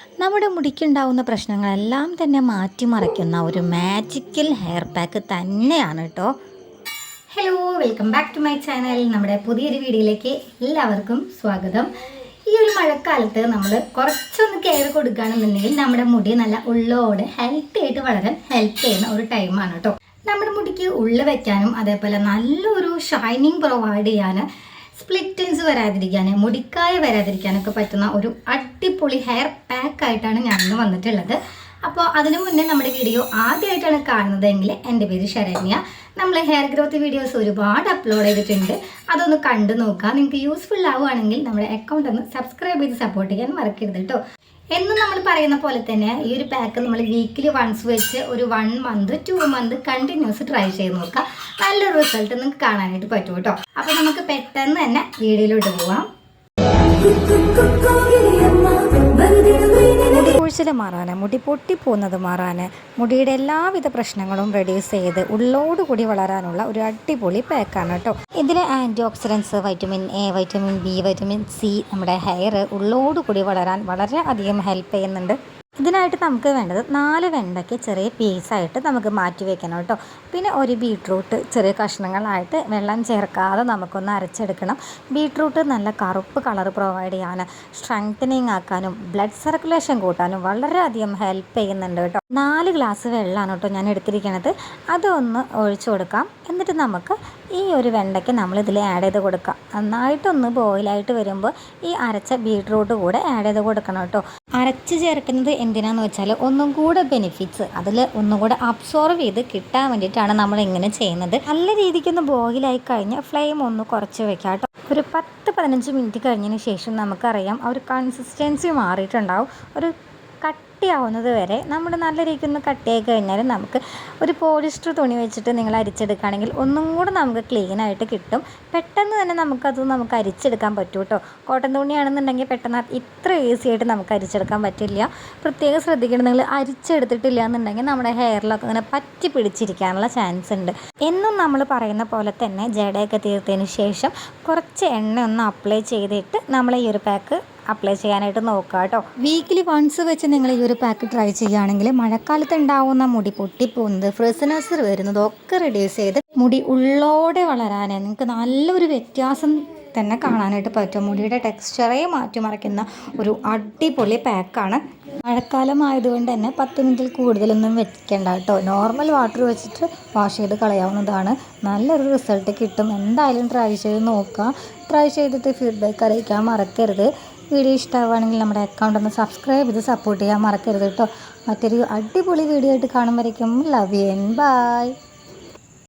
നമ്മുടെ മുടിക്കുണ്ടാവുന്ന പ്രശ്നങ്ങളെല്ലാം തന്നെ മാറ്റിമറിക്കുന്ന ഒരു മാജിക്കൽ ഹെയർ പാക്ക് തന്നെയാണ് കേട്ടോ hello welcome back to my channel നമ്മുടെ പുതിയൊരു വീഡിയോയിലേക്ക് എല്ലാവർക്കും സ്വാഗതം. ഈ ഒരു മഴക്കാലത്ത് നമ്മൾ കുറച്ചൊന്ന് കെയർ കൊടുക്കുകയാണെന്നുണ്ടെങ്കിൽ നമ്മുടെ മുടി നല്ല ഉള്ളോടെ ഹെൽത്തി ആയിട്ട് വളരാൻ ഹെൽപ്പ് ചെയ്യുന്ന ഒരു ടൈമാണ് കേട്ടോ നമ്മുടെ മുടിക്ക് ഉള്ള വയ്ക്കാനും അതേപോലെ നല്ലൊരു ഷൈനിങ് പ്രൊവൈഡ് ചെയ്യാൻ സ്പ്ലിറ്റൻസ് വരാതിരിക്കാൻ മുടിക്കായ വരാതിരിക്കാനൊക്കെ പറ്റുന്ന ഒരു അടിപൊളി ഹെയർ പാക്ക് ആയിട്ടാണ് ഞാൻ ഇന്ന് വന്നിട്ടുള്ളത്. അപ്പോൾ അതിനു മുന്നേ നമ്മുടെ വീഡിയോ ആദ്യമായിട്ടാണ് കാണുന്നതെങ്കിൽ എന്റെ പേര് ശരണ്യ. നമ്മൾ ഹെയർ ഗ്രോത്ത് വീഡിയോസ് ഒരുപാട് അപ്ലോഡ് ചെയ്തിട്ടുണ്ട്. അതൊന്ന് കണ്ടു നോക്കുക. നിങ്ങൾക്ക് യൂസ്ഫുൾ ആവുകയാണെങ്കിൽ നമ്മുടെ അക്കൗണ്ട് ഒന്ന് സബ്സ്ക്രൈബ് ചെയ്ത് സപ്പോർട്ട് ചെയ്യാൻ മറക്കരുത് കേട്ടോ. എന്നും നമ്മൾ പറയുന്ന പോലെ തന്നെ ഈ ഒരു പാക്ക് നമ്മൾ വീക്കിലി വൺസ് വെച്ച് ഒരു one month two month continues try ചെയ്ത് നോക്കുക നല്ലൊരു റിസൾട്ട് നിങ്ങൾക്ക് കാണാനായിട്ട് പറ്റും കേട്ടോ അപ്പോൾ നമുക്ക് പെട്ടെന്ന് തന്നെ വീഡിയോയിലോട്ട് പോവാം കൊഴിച്ചിൽ മാറാൻ മുടി പൊട്ടിപ്പോകുന്നത് മാറാൻ മുടിയുടെ എല്ലാവിധ പ്രശ്നങ്ങളും റെഡ്യൂസ് ചെയ്ത് ഉള്ളോടുകൂടി വളരാനുള്ള ഒരു അടിപൊളി പാക്കാണ് കേട്ടോ. ഇതിൽ antioxidants vitamin A vitamin B vitamin C നമ്മുടെ ഹെയർ ഉള്ളോടുകൂടി വളരാൻ വളരെ അധികം ഹെൽപ്പ് ചെയ്യുന്നുണ്ട്. ഇതിനായിട്ട് നമുക്ക് വേണ്ടത് നാല് വെണ്ടയ്ക്ക് ചെറിയ പീസായിട്ട് നമുക്ക് മാറ്റി വെക്കണം കേട്ടോ. പിന്നെ ഒരു ബീട്രൂട്ട് ചെറിയ കഷ്ണങ്ങളായിട്ട് വെള്ളം ചേർക്കാതെ നമുക്കൊന്ന് അരച്ചെടുക്കണം. ബീട്രൂട്ട് നല്ല കറുപ്പ് കളർ പ്രൊവൈഡ് ചെയ്യാൻ സ്ട്രെങ്തനിങ് ആക്കാനും ബ്ലഡ് സർക്കുലേഷൻ കൂട്ടാനും വളരെയധികം ഹെൽപ്പ് ചെയ്യുന്നുണ്ട് കേട്ടോ. നാല് ഗ്ലാസ് വെള്ളമാണ് കേട്ടോ ഞാൻ എടുത്തിരിക്കുന്നത് അതൊന്ന് ഒഴിച്ചു കൊടുക്കാം. എന്നിട്ട് നമുക്ക് ഈ ഒരു വെണ്ടയ്ക്ക് നമ്മൾ ഇതിൽ ആഡ് ചെയ്ത് കൊടുക്കാം. നന്നായിട്ടൊന്ന് ബോയിലായിട്ട് വരുമ്പോൾ ഈ അരച്ച ബീട്രൂട്ട് കൂടെ ആഡ് ചെയ്ത് കൊടുക്കണം കേട്ടോ. അരച്ച് ചേർക്കുന്നത് എന്തിനാന്ന് വെച്ചാൽ ഒന്നും കൂടെ ബെനിഫിറ്റ്സ് അതിൽ ഒന്നും കൂടെ അബ്സോർവ് ചെയ്ത് കിട്ടാൻ വേണ്ടിയിട്ടാണ് നമ്മൾ ഇങ്ങനെ ചെയ്യുന്നത്. നല്ല രീതിക്കൊന്ന് ബോയിലായി കഴിഞ്ഞാൽ ഫ്ലെയിം ഒന്ന് കുറച്ച് വെക്കാം കേട്ടോ. ഒരു പത്ത് പതിനഞ്ച് മിനിറ്റ് കഴിഞ്ഞതിന് ശേഷം നമുക്കറിയാം ആ ഒരു കൺസിസ്റ്റൻസി മാറിയിട്ടുണ്ടാവും. ഒരു കട്ടിയാവുന്നത് വരെ നമ്മൾ നല്ല രീതിക്ക് ഒന്ന് കട്ടിയായി കഴിഞ്ഞാൽ നമുക്ക് ഒരു പോളിസ്റ്റർ തുണി വെച്ചിട്ട് നിങ്ങൾ അരിച്ചെടുക്കുകയാണെങ്കിൽ ഒന്നും കൂടെ നമുക്ക് ക്ലീനായിട്ട് കിട്ടും. പെട്ടെന്ന് തന്നെ നമുക്കത് നമുക്ക് അരിച്ചെടുക്കാൻ പറ്റും കേട്ടോ കോട്ടൺ തുണിയാണെന്നുണ്ടെങ്കിൽ പെട്ടെന്ന് ഇത്ര ഈസി ആയിട്ട് നമുക്ക് അരിച്ചെടുക്കാൻ പറ്റില്ല. പ്രത്യേകം ശ്രദ്ധിക്കണം. നിങ്ങൾ അരിച്ചെടുത്തിട്ടില്ല എന്നുണ്ടെങ്കിൽ നമ്മുടെ ഹെയറിലൊക്കെ ഇങ്ങനെ പറ്റി പിടിച്ചിരിക്കാനുള്ള ചാൻസ് ഉണ്ട്. എന്നും നമ്മൾ പറയുന്ന പോലെ തന്നെ ജടയൊക്കെ തീർത്തതിന് ശേഷം കുറച്ച് എണ്ണ ഒന്ന് അപ്ലൈ ചെയ്തിട്ട് നമ്മൾ ഈ ഒരു പാക്ക് അപ്ലൈ ചെയ്യാനായിട്ട് നോക്കുക കേട്ടോ. വീക്കിലി വൺസ് വെച്ച് നിങ്ങൾ ഈ ഒരു പാക്ക് ട്രൈ ചെയ്യുകയാണെങ്കിൽ മഴക്കാലത്ത് ഉണ്ടാവുന്ന മുടി പൊട്ടിപ്പോകുന്നത് ഫ്രിസിനസ് വരുന്നത് ഒക്കെ റെഡ്യൂസ് ചെയ്ത് മുടി ഉള്ളോടെ വളരാൻ നിങ്ങൾക്ക് നല്ലൊരു വ്യത്യാസം തന്നെ കാണാനായിട്ട് പറ്റും. മുടിയുടെ ടെക്സ്ചറെ മാറ്റിമറിക്കുന്ന ഒരു അടിപൊളി പാക്കാണ് മഴക്കാലം ആയതുകൊണ്ട് തന്നെ പത്ത് മിനിറ്റിൽ കൂടുതലൊന്നും വെക്കേണ്ട കേട്ടോ. നോർമൽ വാട്ടർ വെച്ചിട്ട് വാഷ് ചെയ്ത് കളയാവുന്നതാണ്. നല്ലൊരു റിസൾട്ട് കിട്ടും. എന്തായാലും ട്രൈ ചെയ്ത് നോക്കുക. ട്രൈ ചെയ്തിട്ട് ഫീഡ്ബാക്ക് അറിയിക്കാൻ മറക്കരുത്. വീഡിയോ ഇഷ്ടമാവുകയാണെങ്കിൽ നമ്മുടെ അക്കൗണ്ട് ഒന്ന് സബ്സ്ക്രൈബ് ചെയ്ത് സപ്പോർട്ട് ചെയ്യാൻ മറക്കരുത് കേട്ടോ. മറ്റൊരു അടിപൊളി വീഡിയോ ആയിട്ട് കാണുമ്പോഴേക്കും ലവ് യു എൻ ബൈ